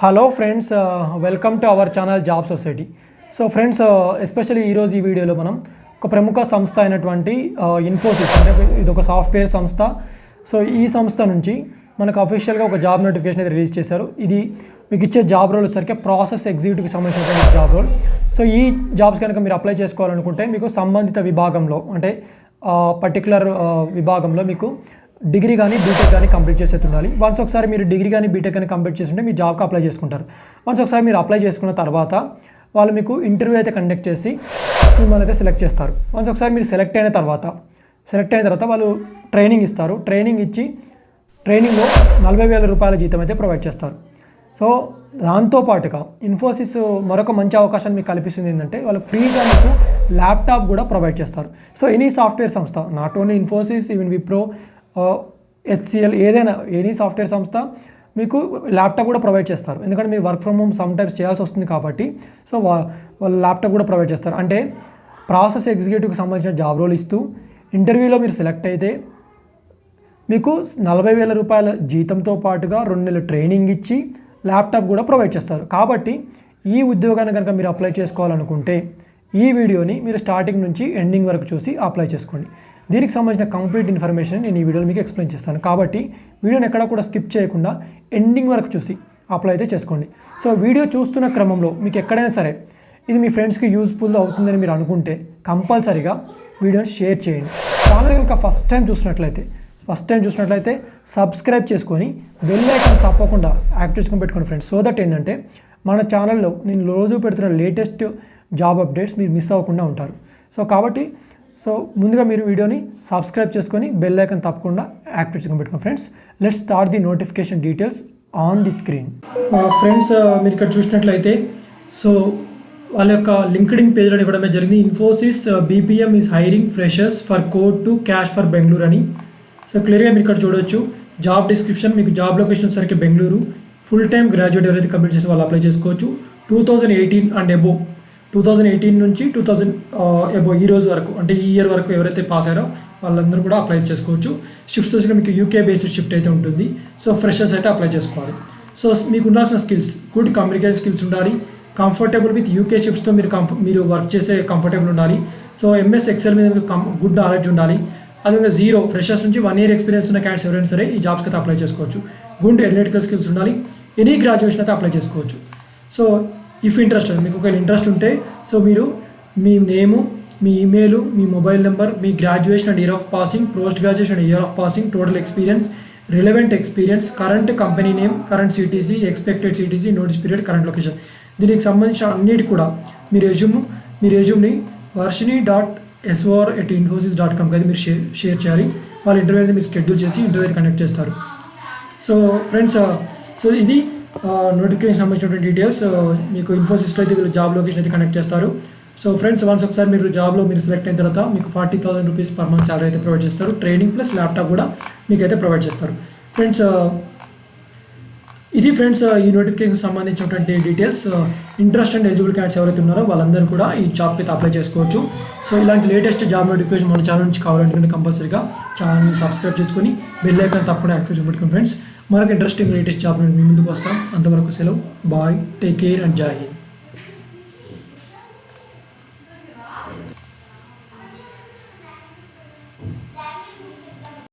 Hello friends welcome to our channel job society. So friends especially ఈరోజు ఈ వీడియోలో మనం ఒక ప్రముఖ సంస్థ అయినటువంటి ఇన్ఫోసిస్ అంటే ఇది ఒక సాఫ్ట్వేర్ సంస్థ. సో ఈ సంస్థ నుంచి మనకు అఫీషియల్గా ఒక జాబ్ నోటిఫికేషన్ అయితే రిలీజ్ చేశారు. ఇది మీకు ఇచ్చే జాబ్ రోల్ వచ్చేసరికి ప్రాసెస్ ఎగ్జిక్యూటివ్కి సంబంధించినటువంటి జాబ్ రోల్. సో ఈ జాబ్స్ కనుక మీరు అప్లై చేసుకోవాలనుకుంటే మీకు సంబంధిత విభాగంలో అంటే పర్టికులర్ విభాగంలో మీకు డిగ్రీ కానీ బీటెక్ కానీ కంప్లీట్ చేసేది ఉండాలి. వన్స్ ఒకసారి మీరు డిగ్రీ కానీ బీటెక్ కానీ కంప్లీట్ చేస్తుంటే మీ జాబ్కి అప్లై చేసుకుంటారు. వన్స్ ఒకసారి మీరు అప్లై చేసుకున్న తర్వాత వాళ్ళు మీకు ఇంటర్వ్యూ అయితే కండక్ట్ చేసి మిమ్మల్ని అయితే సెలెక్ట్ చేస్తారు. వన్స్ ఒకసారి మీరు సెలెక్ట్ అయిన తర్వాత సెలెక్ట్ అయిన తర్వాత వాళ్ళు ట్రైనింగ్ ఇస్తారు. ట్రైనింగ్ ఇచ్చి ట్రైనింగ్లో నలభై వేల రూపాయల జీతం అయితే ప్రొవైడ్ చేస్తారు. సో దాంతోపాటుగా ఇన్ఫోసిస్ మరొక మంచి అవకాశాన్ని మీకు కల్పిస్తుంది ఏంటంటే వాళ్ళు ఫ్రీగా మీకు ల్యాప్టాప్ కూడా ప్రొవైడ్ చేస్తారు. సో ఎనీ సాఫ్ట్వేర్ సంస్థ not only Infosys even Wipro HCL ఏదైనా ఎనీ సాఫ్ట్వేర్ సంస్థ మీకు ల్యాప్టాప్ కూడా ప్రొవైడ్ చేస్తారు. ఎందుకంటే మీరు work from home sometimes చేయాల్సి వస్తుంది కాబట్టి సో వా వాళ్ళు ల్యాప్టాప్ కూడా ప్రొవైడ్ చేస్తారు. అంటే ప్రాసెస్ ఎగ్జిక్యూటివ్కి సంబంధించిన జాబ్ రోల్ ఇస్తూ ఇంటర్వ్యూలో మీరు సెలెక్ట్ అయితే మీకు నలభై వేల రూపాయల జీతంతో పాటుగా రెండు నెలల ట్రైనింగ్ ఇచ్చి ల్యాప్టాప్ కూడా ప్రొవైడ్ చేస్తారు. కాబట్టి ఈ ఉద్యోగాన్ని కనుక మీరు అప్లై చేసుకోవాలనుకుంటే ఈ వీడియోని మీరు స్టార్టింగ్ నుంచి ఎండింగ్ వరకు చూసి అప్లై చేసుకోండి. దీనికి సంబంధించిన కంప్లీట్ ఇన్ఫర్మేషన్ నేను ఈ వీడియోలో మీకు ఎక్స్ప్లెయిన్ చేస్తాను. కాబట్టి వీడియోని ఎక్కడ కూడా స్కిప్ చేయకుండా ఎండింగ్ వరకు చూసి అప్లై అయితే చేసుకోండి. సో వీడియో చూస్తున్న క్రమంలో మీకు ఎక్కడైనా సరే ఇది మీ ఫ్రెండ్స్కి యూస్ఫుల్ అవుతుందని మీరు అనుకుంటే కంపల్సరీగా వీడియోని షేర్ చేయండి. ఛానల్ కనుక ఫస్ట్ టైం చూసినట్లయితే ఫస్ట్ టైం చూసినట్లయితే సబ్స్క్రైబ్ చేసుకొని బెల్ ఐకాన్ తప్పకుండా యాక్టివ్ చేసుకొని పెట్టుకోండి ఫ్రెండ్స్ సో దట్ ఏంటంటే మన ఛానల్లో నేను రోజు పెడుతున్న లేటెస్ట్ జాబ్ అప్డేట్స్ మీరు మిస్ అవ్వకుండా ఉంటారు. సో కాబట్టి సో ముందుగా మీరు వీడియోని సబ్స్క్రైబ్ చేసుకొని బెల్ ఐకన్ తప్పకుండా యాక్టివ్ చేసుకుని పెట్టుకోండి friends. Let's start the notification details on the screen friends మీరు ఇక్కడ చూసినట్లయితే సో వాళ్ళ యొక్క లింక్డ్ఇన్ పేజ్లో ఇవ్వడమే జరిగింది. Infosys BPM is hiring freshers for code to cash for Bengaluru అని. సో క్లియర్గా మీరు ఇక్కడ చూడొచ్చు. జాబ్ డిస్క్రిప్షన్ మీకు జాబ్ లొకేషన్ సరికి బెంగళూరు ఫుల్ టైం గ్రాడ్యుయేట్ ఎవరైతే కంప్లీట్ చేసి వాళ్ళు అప్లై చేసుకోవచ్చు. Two thousand eighteen and above two thousand eighteen నుంచి టూ థౌజండ్ అబో ఈ రోజు వరకు అంటే ఈ ఇయర్ వరకు ఎవరైతే పాస్ అయ్యారో వాళ్ళందరూ కూడా అప్లై చేసుకోవచ్చు. షిఫ్ట్స్ వచ్చిన మీకు యూకే బేస్డ్ షిఫ్ట్ అయితే ఉంటుంది. సో ఫ్రెషర్స్ అయితే అప్లై చేసుకోవాలి. సో మీకు ఉండాల్సిన స్కిల్స్ గుడ్ కమ్యూనికేషన్ స్కిల్స్ ఉండాలి. కంఫర్టబుల్ విత్ యూకే షిఫ్ట్స్తో మీరు కంఫ మీరు వర్క్ చేసే కంఫర్టబుల్ ఉండాలి. సో ఎంఎస్ ఎక్సెల్ మీద మీకు గుడ్ నాలెడ్జ్ ఉండాలి. అదేవిధంగా జీరో ఫ్రెషర్స్ నుంచి వన్ ఇయర్ ఎక్స్పీరియన్స్ ఉన్న క్యాండిడేట్స్ ఎవరైనా సరే ఈ జాబ్స్కి అయితే అప్లై చేసుకోవచ్చు. గుడ్ ఎనలిటికల్ స్కిల్స్ ఉండాలి. ఎనీ గ్రాడ్యుయేషన్ అయితే అప్లై చేసుకోవచ్చు. సో ఇఫ్ ఇంట్రెస్ట్ మీకు ఒకవేళ ఇంట్రెస్ట్ ఉంటే సో మీరు మీ నేము మీ ఈమెయిల్ మీ mobile number me graduation and year of passing post graduation and year of passing total experience relevant experience current company name current CTC expected CTC notice period current location దీనికి సంబంధించిన అన్నిటి కూడా మీ resume మీ రెజ్యూమ్ని Varshini dot SOR at Infosys dot కామ్కి అయితే మీరు share share చేయాలి. వాళ్ళ ఇంటర్వ్యూ అయితే మీరు షెడ్యూల్ చేసి ఇంటర్వ్యూ కండక్ట్ చేస్తారు. సో ఫ్రెండ్స్ సో ఇది నోటిఫికేషన్ సంబంధించినటువంటి డీటెయిల్స్ మీకు ఇన్ఫోసిస్లో అయితే వీళ్ళు జాబ్ లొకేషన్ అయితే కనెక్ట్ చేస్తారు. సో ఫ్రెండ్స్ వన్స్ ఒకసారి మీరు జాబ్లో మీరు సెలెక్ట్ అయిన తర్వాత మీకు forty thousand rupees per month salary అయితే ప్రొవైడ్ చేస్తారు. ట్రైనింగ్ ప్లస్ ల్యాప్టాప్ కూడా మీకు అయితే ప్రొవైడ్ చేస్తారు ఫ్రెండ్స్ ఇది ఫ్రెండ్స్ ఈ నోటిఫికేషన్ సంబంధించినటువంటి details interest and eligible candidates ఎవరైతే ఉన్నారో వాళ్ళందరూ కూడా ఈ జాబ్కి అయితే అప్లై చేసుకోవచ్చు. సో ఇలాంటి లేటెస్ట్ జాబ్ నోటిఫికేషన్ మన ఛానల్ నుంచి కావాలంటే కంపల్సరీగా ఛానల్ని సబ్స్క్రైబ్ చేసుకొని బెల్ ఐకాన్ తప్పకుండా యాక్టివ్ పెట్టుకుని ఫ్రెండ్స్ మరొక ఇంట్రెస్టింగ్ లేటెస్ట్ జాబ్ మీ ముందుకు వస్తాం అంతవరకు సెలవు. బాయ్. టేక్ కేర్ అండ్ జై హింద్